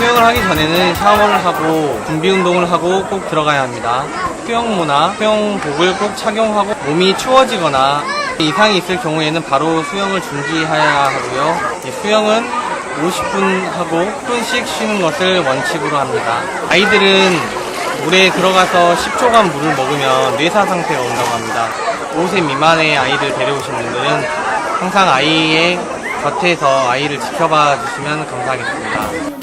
수영을 하기 전에는 샤워를 하고 준비 운동을 하고 꼭 들어가야 합니다. 수영모나 수영복을 꼭 착용하고 몸이 추워지거나 이상이 있을 경우에는 바로 수영을 중지해야 하고요. 수영은 50분 하고 10분씩 쉬는 것을 원칙으로 합니다. 아이들은 물에 들어가서 10초간 물을 먹으면 뇌사 상태가 온다고 합니다. 5세 미만의 아이를 데려오신 분들은 항상 아이의 곁에서 아이를 지켜봐 주시면 감사하겠습니다.